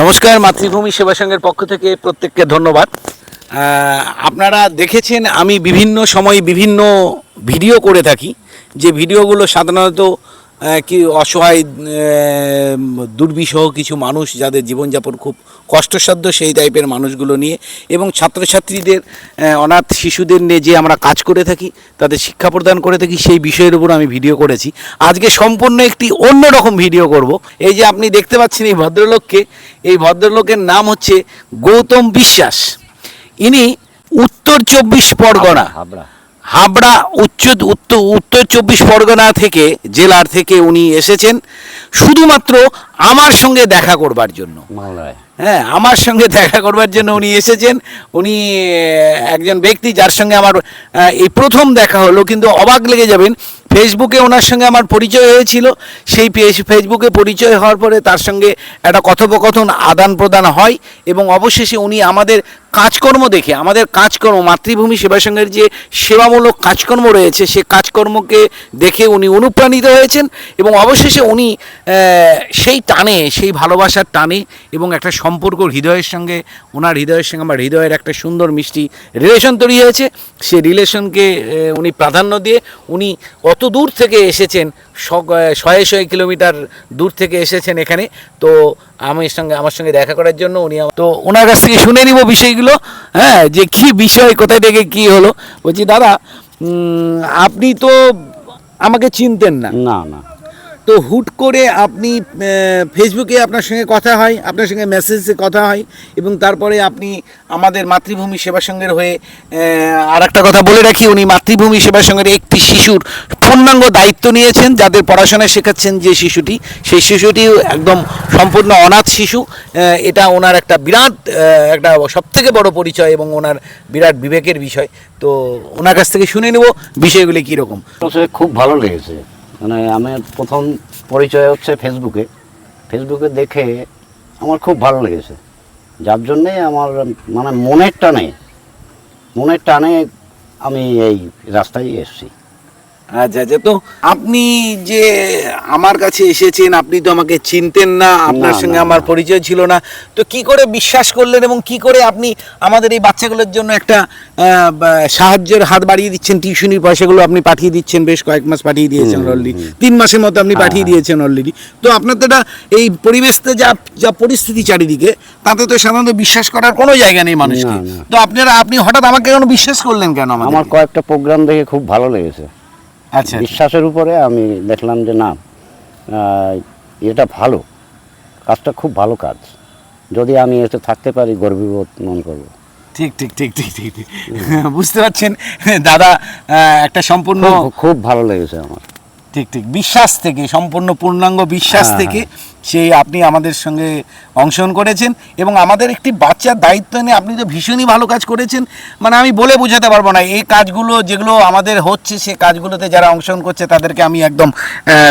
নমস্কার, মাতৃভূমি সেবা সংঘের পক্ষ থেকে প্রত্যেককে ধন্যবাদ। আপনারা দেখেছেন আমি বিভিন্ন সময় বিভিন্ন ভিডিও করে থাকি। যে ভিডিওগুলো সাধারণত কি অসহায় দুর্বিষহ কিছু মানুষ যাদের জীবনযাপন খুব কষ্টসাধ্য সেই টাইপের মানুষগুলো নিয়ে এবং ছাত্রছাত্রীদের অনাথ শিশুদের নিয়ে যে আমরা কাজ করে থাকি, তাদের শিক্ষা প্রদান করে থাকি, সেই বিষয়ের উপর আমি ভিডিও করেছি। আজকে সম্পূর্ণ একটি অন্য রকম ভিডিও করব। এই যে আপনি দেখতে পাচ্ছেন এই ভদ্রলোককে, এই ভদ্রলোকের নাম হচ্ছে গৌতম বিশ্বাস। ইনি উত্তর চব্বিশ পরগনা। হাবড়া উচ্চ উত্তর উত্তর চব্বিশ পরগনা থেকে জেলার থেকে উনি এসেছেন। শুধুমাত্র আমার সঙ্গে দেখা করবার জন্য। হ্যাঁ আমার সঙ্গে দেখা করবার জন্য উনি এসেছেন। উনি একজন ব্যক্তি যার সঙ্গে আমার এই প্রথম দেখা হলো কিন্তু অবাক লেগে যাবেন ফেসবুকে ওনার সঙ্গে আমার পরিচয় হয়েছিল। সেই ফেসবুকে পরিচয় হওয়ার পরে তার সঙ্গে একটা কথোপকথন আদান প্রদান হয় এবং অবশেষে উনি আমাদের কাজকর্ম দেখে, আমাদের কাজকর্ম, মাতৃভূমি সেবা সংঘের যে সেবামূলক কাজকর্ম রয়েছে, সে কাজকর্মকে দেখে উনি অনুপ্রাণিত হয়েছেন এবং অবশেষে উনি সেই টানে, সেই ভালোবাসার টানে এবং একটা সম্পর্ক হৃদয়ের সঙ্গে, ওনার হৃদয়ের সঙ্গে, আমার হৃদয়ের একটা সুন্দর মিষ্টি রিলেশন তৈরি হয়েছে। সে রিলেশনকে উনি প্রাধান্য দিয়ে উনি অত দূর থেকে এসেছেন শয়ে শয়ে কিলোমিটার দূর থেকে এসেছেন এখানে। তো আমার সঙ্গে আমার সঙ্গে দেখা করার জন্য উনি আমা- তো ওনার কাছ থেকে শুনে নিব বিষয়গুলো হ্যাঁ যে কি বিষয়, কোথায় থেকে কি হলো। বলছি, দাদা আপনি তো আমাকে চিনতেন না। না না। তো হুট করে আপনি ফেসবুকে আপনার সঙ্গে কথা হয়, আপনার সঙ্গে মেসেজে কথা হয় এবং তারপরে আপনি আমাদের মাতৃভূমি সেবা সংঘের হয়ে আর একটা কথা বলে রাখি, উনি মাতৃভূমি সেবা সংঘের একটি শিশুর পূর্ণাঙ্গ দায়িত্ব নিয়েছেন, যাদের পড়াশোনা শেখাচ্ছেন যে শিশুটি, সেই শিশুটি একদম সম্পূর্ণ অনাথ শিশু এটা ওনার একটা বিরাট একটা সবথেকে বড় পরিচয় এবং ওনার বিরাট বিবেকের বিষয়। তো ওনার কাছ থেকে শুনে নেব, বিষয়গুলি কীরকম। খুব ভালো লেগেছে। মানে আমার প্রথম পরিচয় হচ্ছে ফেসবুকে ফেসবুকে দেখে আমার খুব ভালো লেগেছে। যার জন্যে আমার মানে মনের টানে মনের টানে আমি এই রাস্তায় এসেছি। আচ্ছা আচ্ছা। তো আপনি যে আমার কাছে এসেছেন আপনি তো আমাকে চিনতেন না আপনার সঙ্গে আমার পরিচয় ছিল না। তো কি করে বিশ্বাস করলেন এবং কি করে আপনি আমাদের এই বাচ্চাগুলোর জন্য একটা সাহায্যের হাত বাড়িয়ে দিচ্ছেন টিউশনির পয়সাগুলো আপনি পাঠিয়ে দিচ্ছেন? বেশ কয়েক মাস পাঠিয়ে দিয়েছেন অলরেডি তিন মাসের মতো আপনি পাঠিয়ে হ্যাঁ। দিয়েছেন অলরেডি তো আপনার তো এটা এই পরিবেশতে যা যা পরিস্থিতি চারিদিকে তাতে তো সাধারণত বিশ্বাস করার কোনো জায়গা নেই মানুষকে। তো আপনারা আপনি হঠাৎ আমাকে কেন বিশ্বাস করলেন কেন আমার কয়েকটা প্রোগ্রাম দেখে খুব ভালো লেগেছে। আচ্ছা বিশ্বাসের উপরে আমি দেখলাম যে না এটা ভালো কাজটা খুব ভালো কাজ। যদি আমি এতে থাকতে পারি গর্ববোধ মন করব। ঠিক ঠিক ঠিক ঠিক ঠিক ঠিক। বুঝতে পারছেন দাদা একটা সম্পূর্ণ খুব ভালো লেগেছে আমার। ঠিক ঠিক। বিশ্বাস থেকে সম্পূর্ণ পূর্ণাঙ্গ বিশ্বাস হ্যাঁ, থেকে সেই আপনি আমাদের সঙ্গে অংশগ্রহণ করেছেন এবং আমাদের একটি বাচ্চার দায়িত্ব নিয়ে আপনি তো ভীষণই ভালো কাজ করেছেন। মানে আমি বলে বোঝাতে পারব না এই কাজগুলো যেগুলো আমাদের হচ্ছে সে কাজগুলোতে যারা অংশগ্রহণ করছে তাদেরকে আমি একদম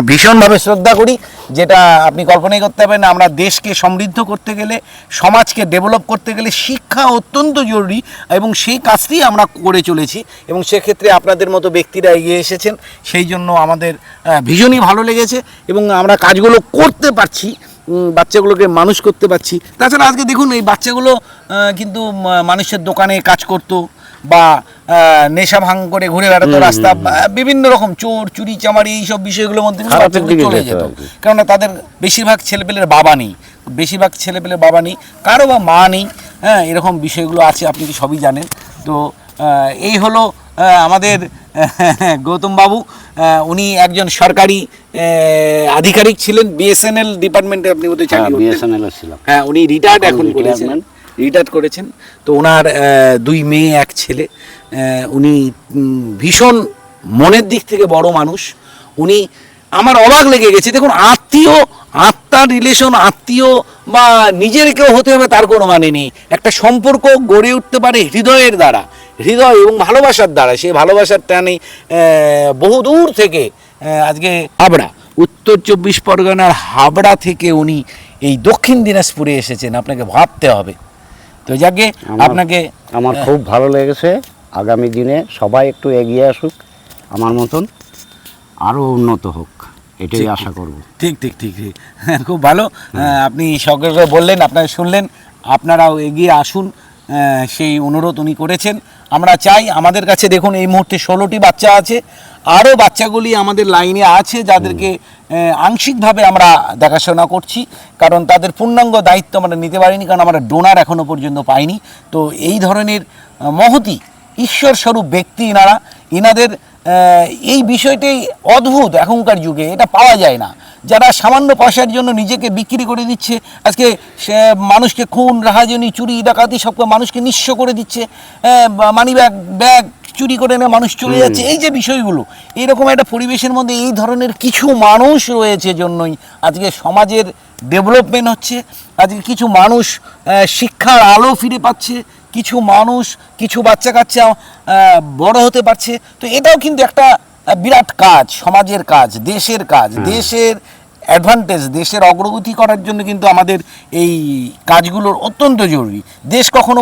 ভীষণভাবে শ্রদ্ধা করি। যেটা আপনি কল্পনাই করতে পারেন আমরা দেশকে সমৃদ্ধ করতে গেলে সমাজকে ডেভেলপ করতে গেলে শিক্ষা অত্যন্ত জরুরি এবং সেই কাজটি আমরা করে চলেছি এবং সেক্ষেত্রে আপনাদের মতো ব্যক্তিরা এগিয়ে এসেছেন। সেই জন্য আমাদের ভীষণই ভালো লেগেছে এবং আমরা কাজগুলো করতে পারছি বাচ্চাগুলোকে মানুষ করতে পারছি। তাছাড়া আজকে দেখুন এই বাচ্চাগুলো কিন্তু মানুষের দোকানে কাজ করতো বা নেশা ভাঙ করে ঘুরে বেড়াতো রাস্তা বিভিন্ন রকম চোর চুরি চামারি এইসব বিষয়গুলোর মধ্যে চলে যেত। কেননা তাদের বেশিরভাগ ছেলেপেলের বাবা নেই। বেশিরভাগ ছেলেপেলের বাবা নেই কারও বা মা নেই। হ্যাঁ এরকম বিষয়গুলো আছে আপনি কি সবই জানেন। তো এই হলো আমাদের গৌতম বাবু উনি একজন সরকারি আধিকারিক ছিলেন বিএসএনএল ডিপার্টমেন্টে আপনি বোধহয় হ্যাঁ চাকরি বিএসএনএল ছিলাম। হ্যাঁ উনি রিটায়ার্ড এখন করেছেন। রিটায়ার্ড করেছেন। তো ওনার দুই মেয়ে এক ছেলে। উনি ভীষণ মনের দিক থেকে বড় মানুষ। উনি আমার অবাক লেগে গেছে। দেখুন আত্মীয় আত্মার রিলেশন আত্মীয় বা নিজের কেউ হতে হবে তার কোনো মানে নেই। একটা সম্পর্ক গড়ে উঠতে পারে হৃদয়ের দ্বারা। হৃদয় এবং ভালোবাসার দ্বারা সেই ভালোবাসার টানে বহুদূর থেকে আজকে হাবড়া উত্তর চব্বিশ পরগনার হাবড়া থেকে উনি এই দক্ষিণ দিনাজপুরে এসেছেন আপনাকে ভাবতে হবে। তো যাকে আপনাকে আমার খুব ভালো লেগেছে আগামী দিনে সবাই একটু এগিয়ে আসুক আমার মতন আরও উন্নত হোক এটাই আশা করব। ঠিক ঠিক ঠিক ঠিক। খুব ভালো। আপনি সকলকে বললেন আপনারা শুনলেন আপনারাও এগিয়ে আসুন সেই অনুরোধ উনি করেছেন। আমরা চাই আমাদের কাছে দেখুন এই মুহূর্তে ষোলোটি বাচ্চা আছে। আরও বাচ্চাগুলি আমাদের লাইনে আছে যাদেরকে আংশিকভাবে আমরা দেখাশোনা করছি। কারণ তাদের পূর্ণাঙ্গ দায়িত্ব আমরা নিতে পারিনি কারণ আমরা ডোনার এখনও পর্যন্ত পাইনি। তো এই ধরনের মহতি ঈশ্বর স্বরূপ ব্যক্তি ইনারা ইনাদের এই বিষয়টাই অদ্ভুত এখনকার যুগে এটা পাওয়া যায় না। যারা সামান্য পয়সার জন্য নিজেকে বিক্রি করে দিচ্ছে আজকে সে মানুষকে খুন রাহাজনি চুরি ডাকাতি সবকে মানুষকে নিঃস্ব করে দিচ্ছে মানি ব্যাগ ব্যাগ চুরি করে এনে মানুষ চলে যাচ্ছে এই যে বিষয়গুলো এইরকম একটা পরিবেশের মধ্যে এই ধরনের কিছু মানুষ রয়েছে জন্যই আজকে সমাজের ডেভেলপমেন্ট হচ্ছে আজকে কিছু মানুষ শিক্ষার আলো ফিরে পাচ্ছে কিছু মানুষ কিছু বাচ্চা কাচ্চা বড় হতে পারছে। তো এটাও কিন্তু একটা বিরাট কাজ সমাজের কাজ দেশের কাজ দেশের অ্যাডভান্টেজ দেশের অগ্রগতি করার জন্য কিন্তু আমাদের এই কাজগুলোর অত্যন্ত জরুরি। দেশ কখনো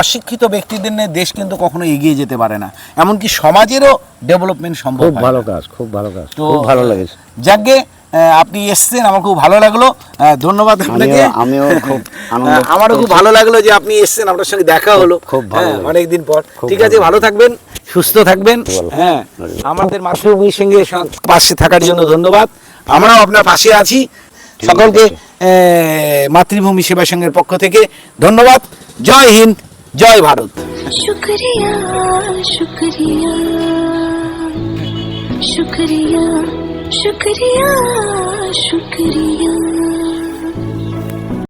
অশিক্ষিত ব্যক্তিদের নিয়ে দেশ কিন্তু কখনো এগিয়ে যেতে পারে না। এমনকি সমাজেরও ডেভেলপমেন্ট সম্ভব ভালো কাজ খুব ভালো কাজ তো ভালো লেগেছে যাকে আপনি এসছেন আমার খুব ভালো লাগল। ধন্যবাদ আপনাকে। আমিও খুব আমারও খুব ভালো লাগল যে আপনি এসছেন আপনার সঙ্গে দেখা হলো। খুব ভালো হ্যাঁ, অনেকদিন পর। ঠিক আছে ভালো থাকবেন সুস্থ থাকবেন। হ্যাঁ আমাদের মাতৃভূমির সঙ্গে পাশে থাকার জন্য ধন্যবাদ। আমরাও আপনার পাশে আছি। সকলকে মাতৃভূমি সেবা সংঘের পক্ষ থেকে ধন্যবাদ। জয় হিন্দ জয় ভারত। শুক্রিয়া শুক্রিয়া। शुक्रिया शुक्रिया शुक्रिया।